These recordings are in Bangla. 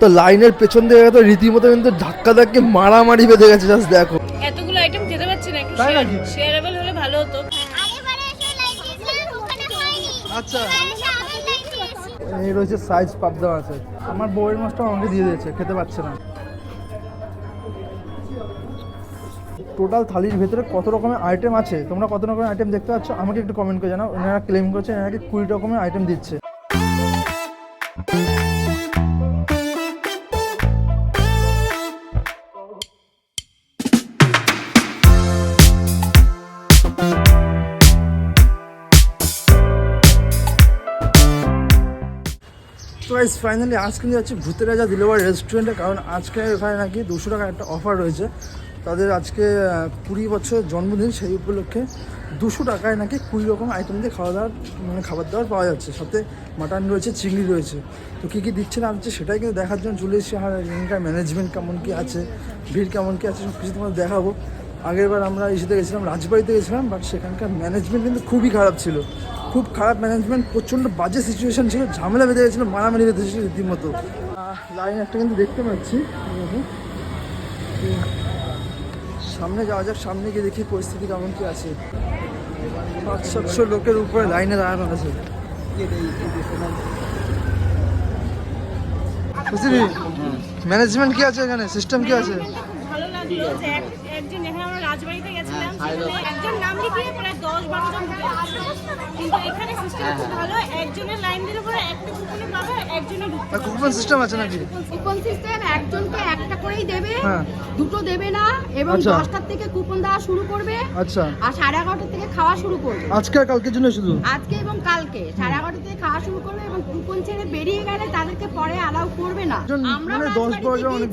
তো লাইনের পেছন থেকে তো রীতিমতো কিন্তু ধাক্কা ধাক্কি মারামারি বেঁধে গেছে জাস্ট দেখো। এতগুলো আইটেম খেতে পাচ্ছি না একটু শেয়ারেবল হলে ভালো হতো। আচ্ছা। এই রয়েছে সাইজ পাবদা আছে। আমার বউয়ের মাছটা আমাকে দিয়ে দিয়েছে খেতে পাচ্ছে না। টোটাল থালির ভেতরে কত রকমের আইটেম আছে? তোমরা কত রকমের আইটেম দেখতে পাচ্ছ? আমাকে একটু কমেন্ট করে জানাও। এনারা ক্লেম করছে এনাকে কুড়ি রকমের আইটেম দিচ্ছে? তো গাইস ফাইনালি আজ কিন্তু যাচ্ছি ভূতের রাজা দিলবার রেস্টুরেন্টে কারণ আজকে এখানে নাকি দুশো টাকা একটা অফার রয়েছে। তাদের আজকে কুড়ি বছর জন্মদিন, সেই উপলক্ষে দুশো টাকায় নাকি কুড়ি রকম আইটেম দিয়ে খাওয়া দাওয়ার মানে খাবার দাবার পাওয়া যাচ্ছে। সাথে মাটন রয়েছে, চিংড়ি রয়েছে। তো কী কী দিচ্ছে না দিচ্ছে সেটাই কিন্তু দেখার জন্য চলে এসেছি। আর এখানকার ম্যানেজমেন্ট কেমন কী আছে ভিড় কেমন কী আছে সব কিছু তোমাদের দেখাবো। আগেরবার আমরা ইসেতে গেছিলাম, রাজবাড়িতে গেছিলাম বাট সেখানকার ম্যানেজমেন্ট কিন্তু খুবই খারাপ ছিল। খুব খারাপ ম্যানেজমেন্ট প্রচণ্ড বাজে সিচুয়েশন ছিল, ঝামেলা বেঁধে গেছিল, মারামারি বেঁধে বেঁধেছিল রীতিমতো। লাইন একটা কিন্তু দেখতে পাচ্ছি। সামনে যাওয়া যাক, সামনে গিয়ে দেখি পরিস্থিতি কেমন কি আছে। পাঁচ, সাতশো লোকের উপরে লাইনে দাঁড়ানো আছে। বুঝলি ম্যানেজমেন্ট কি আছে এখানে? সিস্টেম কি আছে? একজন আমরা রাজবাড়িতে গেছিলাম একজন নাম লিখিয়ে প্রায় দশ বারো। কিন্তু এখানে সিস্টেম খুব ভালো একজনের লাইন দিলে পরে একটা কুপনে পাবে একজনের ঢুকতে কুপন সিস্টেম আছে নাকি? কুপন সিস্টেম একজনকে একটা করেই দেবে হ্যাঁ। দুটো দেবে না এবং আচ্ছা। দশটার থেকে কুপন দেওয়া শুরু করবে আচ্ছা। আর সাড়ে এগারোটার থেকে খাওয়া শুরু করবে। আজকে আর কালকের জন্য শুধু? আজকে এবং কালকে। সাড়ে এগারোটা থেকে খাওয়া শুরু করবে এবং কুপন ছেড়ে বেরিয়ে গেলে তাদেরকে পরে অ্যালাউ করবে না। আমরা মানে দশ বারো অনেক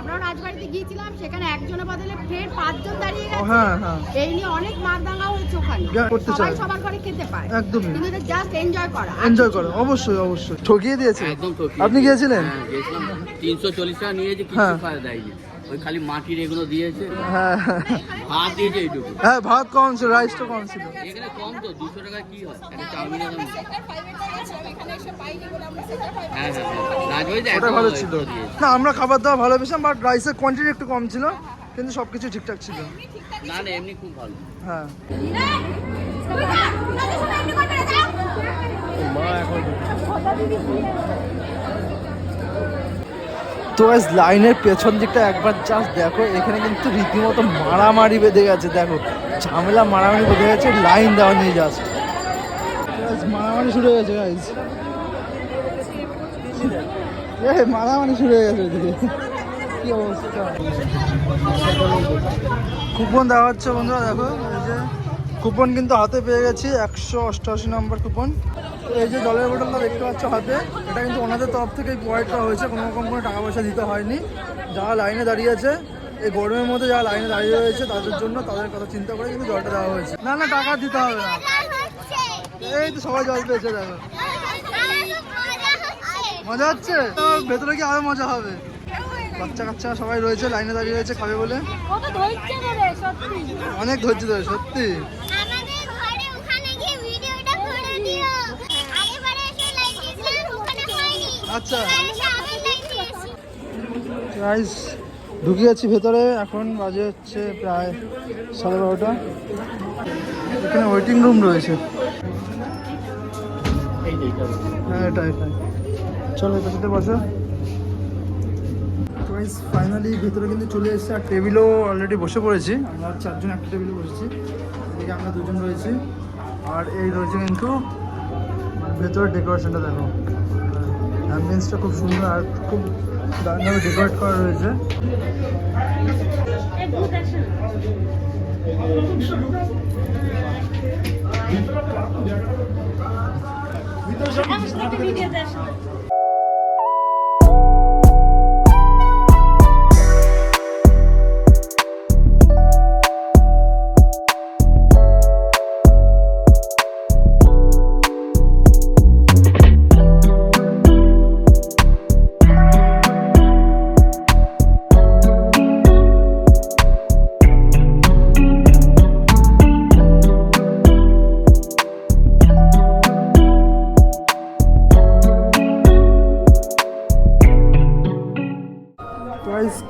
আমরা রাজবাড়িতে গিয়েছিলাম সেখানে একজনের বদলে ফের পাঁচজন দাঁড়িয়ে গেছে। হ্যাঁ হ্যাঁ। এই নিয়ে অনেক মারদাঙ্গা হয়েছে ওখানে। সবাই সবার ঘরে খেতে পায়। এটা জাস্ট এনজয় করা এনজয় করো অবশ্যই অবশ্যই ঠকিয়ে দিয়েছে একদম ঠকিয়ে আপনি গিয়েছিলেন হ্যাঁ, গেছিলাম তিনশো চল্লিশ টাকা নিয়েছে কিছু হ্যাঁ। খাওয়া দেয়নি ওই খালি মাটির এগুলো দিয়েছে হ্যাঁ ভাত দিয়েছে এইটুকু হ্যাঁ ভাত কম ছিল রাইসটা কম ছিল এখানে কম তো দুশো টাকা কি হয় একটা দাম হ্যাঁ হ্যাঁ হ্যাঁ ওটা ভালো ছিল না আমরা খাবার দাবার ভালো পেয়েছিলাম বাট রাইসের কোয়ান্টিটি একটু কম ছিল কিন্তু সব কিছু ঠিকঠাক ছিল না না এমনি খুব ভালো হ্যাঁ তো গাইস লাইনের পেছন দিকটা একবার জাস্ট দেখো এখানে কিন্তু রীতিমতো মারামারি বেঁধে গেছে দেখো। ঝামেলা মারামারি বেঁধে গেছে লাইন দেওয়া নিয়ে জাস্ট মারামারি শুরু হয়ে গেছে গাইস মারামারি শুরু হয়ে গেছে কি অবস্থা? কুপন দেওয়া হচ্ছে বন্ধুরা দেখো এই যে। কুপন কিন্তু হাতে পেয়ে গেছি একশো অষ্টআশি নম্বর কুপন তো এই যে জলের বোতলটা দেখতে পাচ্ছ হাতে এটা কিন্তু ওনাদের তরফ থেকেই প্রোভাইড করা হয়েছে কোনো রকম কোনো টাকা পয়সা দিতে হয়নি। যারা লাইনে দাঁড়িয়ে আছে এই গরমের মধ্যে যারা লাইনে দাঁড়িয়ে রয়েছে তাদের জন্য তাদের কথা চিন্তা করে কিন্তু জলটা দেওয়া হয়েছে। না না টাকা দিতে হবে না। এই তো সবাই জল পেয়েছে দেখো। মজা হচ্ছে? তো ভেতরে কি আরও মজা হবে। বাচ্চা কাচ্চা সবাই রয়েছে লাইনে দাঁড়িয়ে রয়েছে খাবে বলে। অনেক ধৈর্য ধরে সত্যি আমাদের ঘরে ওখানে গিয়ে ভিডিওটা করে দিও আগেরবারে এসে লাইট দিয়েছিলাম ওখানে হয়নি আচ্ছা। গাইস ঢুকে যাচ্ছি ভেতরে। এখন বাজে হচ্ছে প্রায় সাড়ে বারোটা। এখানে ওয়েটিং রুম রয়েছে। হ্যাঁ এটা এটা। চলো, এটার সাথে বসো। ফাইনালি ভেতরে কিন্তু চলে এসেছে। আর টেবিলও অলরেডি বসে পড়েছি। আমরা চারজন একটা টেবিলে বসেছি। এদিকে আমরা দুজন রয়েছি। আর এই রয়েছে কিন্তু ভেতরের ডেকোরেশনটা দেখো। অ্যাম্বিয়েন্সটা খুব সুন্দর আর খুব দারুণভাবে ডেকোরেট করা রয়েছে। এই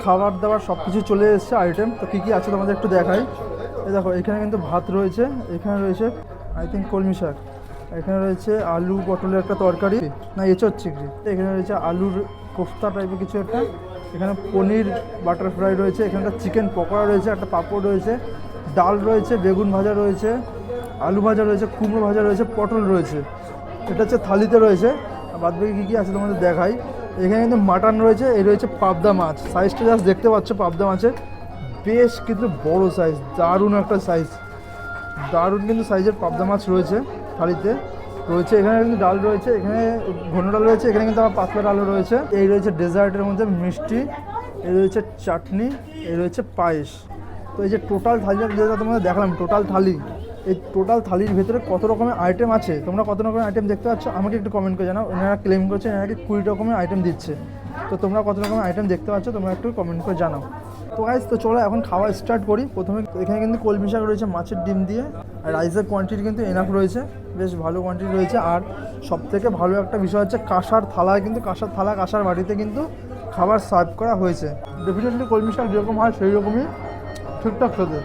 খাবার দাবার সব কিছু চলে এসেছে আইটেম তো কী কী আছে তোমাদের একটু দেখাই। এই দেখো, এখানে কিন্তু ভাত রয়েছে, এখানে রয়েছে আই থিঙ্ক কলমি শাক, এখানে রয়েছে আলু পটলের একটা তরকারি, না, এঁচোর চিংড়ি এখানে রয়েছে আলুর কোফতা টাইপের কিছু একটা, এখানে পনির বাটার ফ্রাই রয়েছে, এখানে একটা চিকেন পকোড়া রয়েছে, একটা পাঁপড় রয়েছে, ডাল রয়েছে, বেগুন ভাজা রয়েছে, আলু ভাজা রয়েছে, কুমড়ো ভাজা রয়েছে, পটল রয়েছে, এটা হচ্ছে থালিতে রয়েছে। বাদ বাকি কী কী আছে তোমাদের দেখাই। এখানে কিন্তু মাটন রয়েছে, এই রয়েছে পাবদা মাছ। সাইজটা জাস্ট দেখতে পাচ্ছ, পাবদা মাছের। বেশ কিন্তু বড় সাইজ দারুণ একটা সাইজ দারুণ কিন্তু সাইজের পাবদা মাছ রয়েছে থালিতে। রয়েছে, এখানে কিন্তু ডাল রয়েছে, এখানে ঘন ডাল রয়েছে, এখানে কিন্তু আবার পাতলা ডালও রয়েছে। এই রয়েছে ডেজার্টের মধ্যে মিষ্টি, এই রয়েছে চাটনি, এই রয়েছে পায়েস। তো এই যে টোটাল থালিটা যেটা তোমাদের দেখালাম টোটাল থালি। এই টোটাল থালির ভেতরে কত রকমের আইটেম আছে? তোমরা কত রকমের আইটেম দেখতে পাচ্ছ? আমাকে একটু কমেন্ট করে জানাও। এনারা ক্লেম করছে, এনারা কুড়ি রকমের আইটেম দিচ্ছে? তো তোমরা কত রকমের আইটেম দেখতে পাচ্ছ, তোমরা একটু কমেন্ট করে জানাও। তো গাইজ তো চলো এখন খাওয়া স্টার্ট করি। প্রথমে এখানে কিন্তু কলমি শাক রয়েছে, মাছের ডিম দিয়ে। আর রাইসের কোয়ান্টিটি কিন্তু এনাফ রয়েছে। বেশ ভালো কোয়ান্টিটি রয়েছে। আর সব থেকে ভালো একটা বিষয় হচ্ছে, কাঁসার থালায় কিন্তু, কাঁসার থালা কাঁসার বাড়িতে কিন্তু খাবার সার্ভ করা হয়েছে। ডেফিনেটলি কলমি শাক যেরকম হয়, সেই রকমই। ঠিকঠাক খেতে।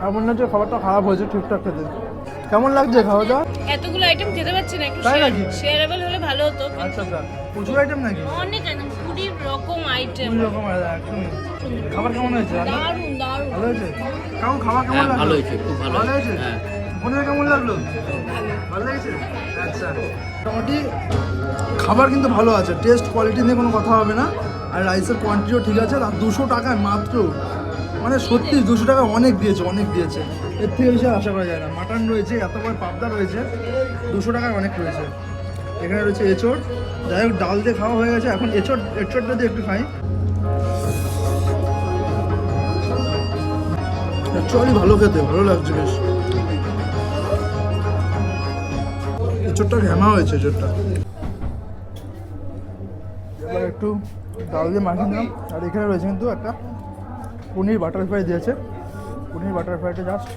এমন না যে খাবারটা খারাপ হয়েছে ঠিকঠাক খেতে। কেমন লাগছে খাওয়া দাওয়া এতগুলো আইটেম খেতে পাচ্ছি না একটু তাই নাকি? শেয়ারেবল হলে ভালো হতো আচ্ছা আচ্ছা। প্রচুর আইটেম নাকি? অনেক একদম কুড়ি রকম আইটেম রকম একদম খাবার কেমন হয়েছে? দারুণ দারুণ। ভালো হয়েছে? কেমন খাবার কেমন হ্যাঁ লাগল? ভালো হয়েছে খুব ভালো ভালো হয়েছে হ্যাঁ। বোনের কেমন লাগল? ভালো লেগেছে আচ্ছা। মোটামুটি খাবার কিন্তু ভালো আছে। টেস্ট কোয়ালিটি নিয়ে কোনো কথা হবে না। আর রাইসের কোয়ান্টিটিও ঠিক আছে। আর দুশো টাকায় মাত্র মানে সত্যি দুশো টাকা অনেক দিয়েছে অনেক দিয়েছে। এর থেকে বেশি আশা করা যায় না। মাটন রয়েছে এত বড় পাবদা রয়েছে, দুশো টাকায় অনেক রয়েছে। এখানে রয়েছে এঁচড়। যাই হোক, ডাল দিয়ে খাওয়া হয়ে গেছে। এখন এঁচড়, এঁচড়টা দিয়ে একটু খাই। অ্যাকচুয়ালি ভালো খেতে, ভালো লাগছে বেশ। এঁচড়টা ঘ্যামা হয়েছে, এঁচড়টা। এবার একটু ডাল দিয়ে মাখিয়ে নিলাম। আর এখানে রয়েছে কিন্তু একটা পনির বাটার ফ্রাই দিয়েছে। পনির বাটার ফ্রাইটা জাস্ট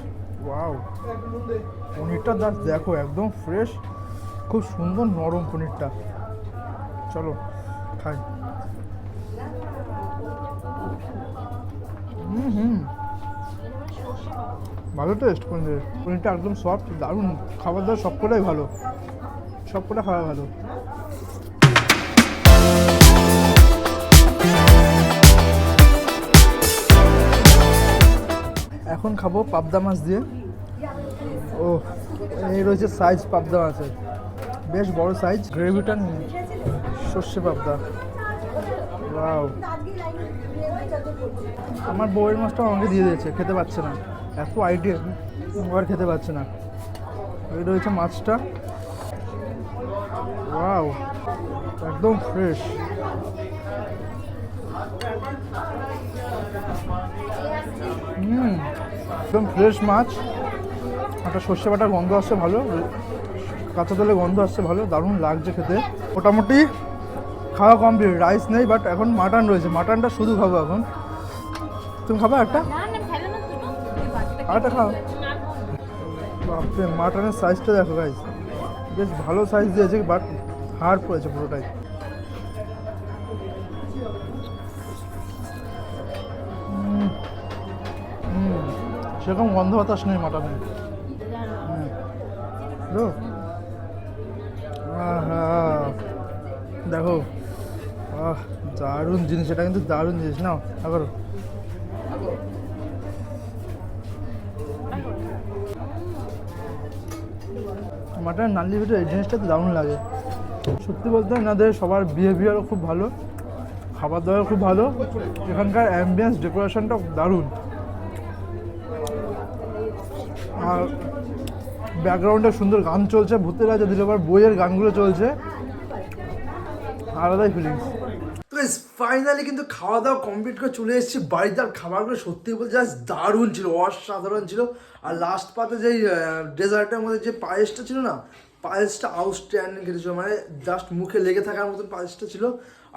ওয়াও পনিরটা জাস্ট দেখো, একদম ফ্রেশ খুব সুন্দর নরম পনিরটা। চলো, খাই। হুম হুম। ভালো টেস্ট পনিরের। পনিরটা একদম সফট দারুণ। খাবার দাবার সবকটাই ভালো। সবকটা খাওয়া ভালো। এখন খাব পাবদা মাছ দিয়ে। ও এই রয়েছে সাইজ পাবদা মাছের। বেশ বড় সাইজ গ্রেভিটা সর্ষে পাবদা। ওয়াও আমার বউয়ের মাছটা আমাকে দিয়ে দিয়েছে, খেতে পাচ্ছে না। এত আইডিয়া আর খেতে পাচ্ছে না। এই রয়েছে মাছটা। ওয়াও একদম ফ্রেশ হুম একদম ফ্রেশ মাছ। একটা সর্ষে বাটার গন্ধ আসছে ভালো। কাঁচা তেলের গন্ধ আসছে ভালো দারুণ লাগছে খেতে। মোটামুটি খাওয়া কমপ্লিট রাইস নেই বাট এখন মাটন রয়েছে। মাটনটা শুধু খাব এখন। তুমি খাবা একটা? আরেকটা খাও। বাপরে মাটনের সাইজটা দেখো গাইজ বেশ ভালো সাইজ দিয়েছে বাট হাড় পড়েছে পুরোটাই। সেরকম গন্ধ বাতাস নেই মাটনে। দেখো? আহা, দারুণ জিনিস এটা কিন্তু দারুণ জিনিস নাও আবার। মাটনের নালি ভিতরে এই জিনিসটা তো দারুণ লাগে। সত্যি বলতে এনাদের সবার বিহেভিয়ারও খুব ভালো খাবার দাবার খুব ভালো এখানকার অ্যাম্বিয়েন্স ডেকোরেশনটাও দারুণ। আর ব্যাকগ্রাউন্ডে সুন্দর গান চলছে, ভূতের রাজা দিলবার বইয়ের গানগুলো চলছে। আলাদাই ফিলিংস ফাইনালি কিন্তু খাওয়া দাওয়া কমপ্লিট করে চলে এসেছি। বাড়িতে আর খাবারগুলো সত্যি বলতে জাস্ট দারুণ ছিল, অসাধারণ ছিল। আর লাস্ট পাতে যেই ডেজার্টের মধ্যে যে পায়েসটা ছিল না পায়েসটা আউটস্ট্যান্ডিং খেতেছিল মানে জাস্ট মুখে লেগে থাকার মতন পায়েসটা ছিল।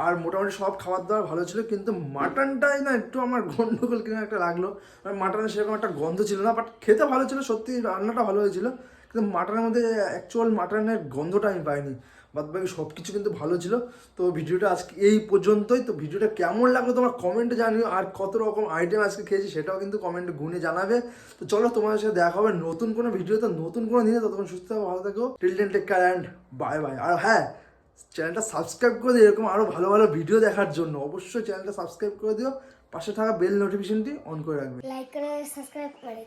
আর মোটামুটি সব খাবার দাবার ভালো ছিল, কিন্তু মাটনটাই না একটু আমার গন্ডগোল কিনা একটা লাগল। মানে মাটনের সেরকম একটা গন্ধ ছিল না বাট খেতে ভালো ছিল, সত্যি রান্নাটা ভালো হয়েছিল। কিন্তু মাটনের মধ্যে অ্যাকচুয়াল মাটনের গন্ধটা আমি পাইনি। বাদ বাকি সব কিছু কিন্তু ভালো ছিল। তো ভিডিওটা আজকে এই পর্যন্তই। তো ভিডিওটা কেমন লাগল তোমার কমেন্টে জানিও। আর কত রকম আইটেম আজকে খেয়েছি সেটাও কিন্তু কমেন্টে গুনে জানাবে। তো চলো তোমাদের সাথে দেখা হবে নতুন কোনো ভিডিওতে নতুন কোনো দিনে। ততক্ষণ সুস্থ থাকো, ভালো থাকো। Till then take care and bye bye আর হ্যাঁ চ্যানেলটা সাবস্ক্রাইব করে দিও এরকম আরও ভালো ভালো ভিডিও দেখার জন্য। অবশ্যই চ্যানেলটা সাবস্ক্রাইব করে দিও। পাশে থাকা বেল নোটিফিকেশনটি অন করে রাখবে। লাইক করো সাবস্ক্রাইব করে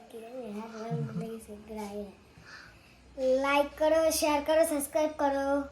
লাইক করো শেয়ার করো সাবস্ক্রাইব করো।